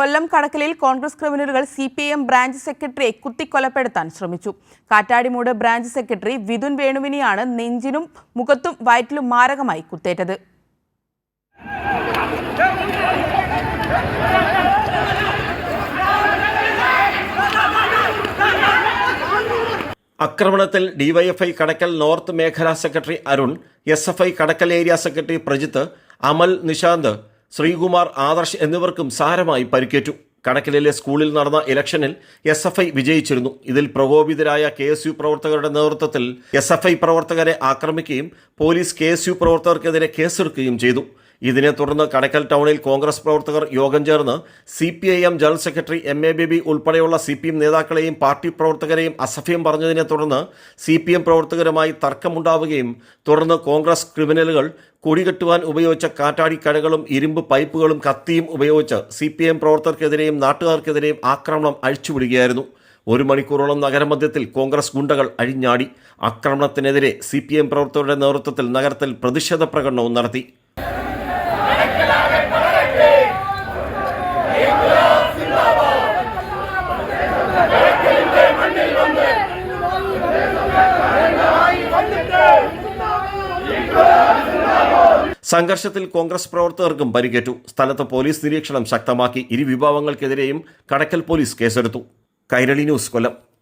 കൊല്ലം കടക്കലിൽ കോൺഗ്രസ് ക്രിമിനലുകൾ C P M branch സെക്രട്ടറിയെ കുത്തിക്കൊലപ്പെടുത്താൻ ശ്രമിച്ചു. കാറ്റാടിമൂട് ബ്രാഞ്ച് സെക്രട്ടറി വിതുൻ വേണുവിനെയാണ് നെഞ്ചിനും മുഖത്തും വയറ്റിലും മാരകമായി കുത്തേറ്റത്. ആക്രമണത്തിൽ ഡിവൈഎഫ്ഐ കടക്കൽ നോർത്ത് മേഖലാ secretary Arun S F I Kadakkal area secretary Prajith Amal Nishanth Sreekumar Adarsh എന്നിവർക്കും സാരമായി പരിക്കേറ്റു. കണക്കിലെ സ്കൂളിൽ നടന്ന ഇലക്ഷനിൽ എസ് എഫ് ഐ വിജയിച്ചിരുന്നു. ഇതിൽ പ്രകോപിതരായ കെ എസ് യു പ്രവർത്തകരുടെ നേതൃത്വത്തിൽ എസ് എഫ് ഐ പ്രവർത്തകരെ ആക്രമിക്കുകയും പോലീസ് കെ എസ് യു പ്രവർത്തകർക്കെതിരെ കേസെടുക്കുകയും ചെയ്തു. ഇതിനെ തുടർന്ന് കടക്കൽ ടൗണിൽ കോൺഗ്രസ് പ്രവർത്തകർ യോഗം ചേർന്ന് C P I M general secretary M A Baby ഉൾപ്പെടെയുള്ള സി പി എം നേതാക്കളെയും പാർട്ടി പ്രവർത്തകരെയും അസഭ്യം പറഞ്ഞതിനെ തുടർന്ന് സി പി എം പ്രവർത്തകരുമായി തർക്കമുണ്ടാവുകയും തുടർന്ന് കോൺഗ്രസ് ക്രിമിനലുകൾ കൊടികെട്ടുവാൻ ഉപയോഗിച്ച കാറ്റാടിക്കടകളും ഇരുമ്പ് പൈപ്പുകളും കത്തിയും ഉപയോഗിച്ച് സി പി എം പ്രവർത്തകർക്കെതിരെയും നാട്ടുകാർക്കെതിരെയും ആക്രമണം അഴിച്ചുവിടുകയായിരുന്നു. ഒരു മണിക്കൂറോളം നഗരമധ്യത്തിൽ കോൺഗ്രസ് ഗുണ്ടകൾ അഴിഞ്ഞാടി. ആക്രമണത്തിനെതിരെ സി പി എം പ്രവർത്തകരുടെ നേതൃത്വത്തിൽ നഗരത്തിൽ പ്രതിഷേധ പ്രകടനവും നടത്തി. സംഘർഷത്തിൽ കോൺഗ്രസ് പ്രവർത്തകർക്കും പരിക്കേറ്റു. സ്ഥലത്ത് പോലീസ് നിരീക്ഷണം ശക്തമാക്കി. ഇരു വിഭാഗങ്ങൾക്കെതിരെയും കടക്കൽ പോലീസ് കേസെടുത്തു. കൈരളി ന്യൂസ് കൊല്ലം.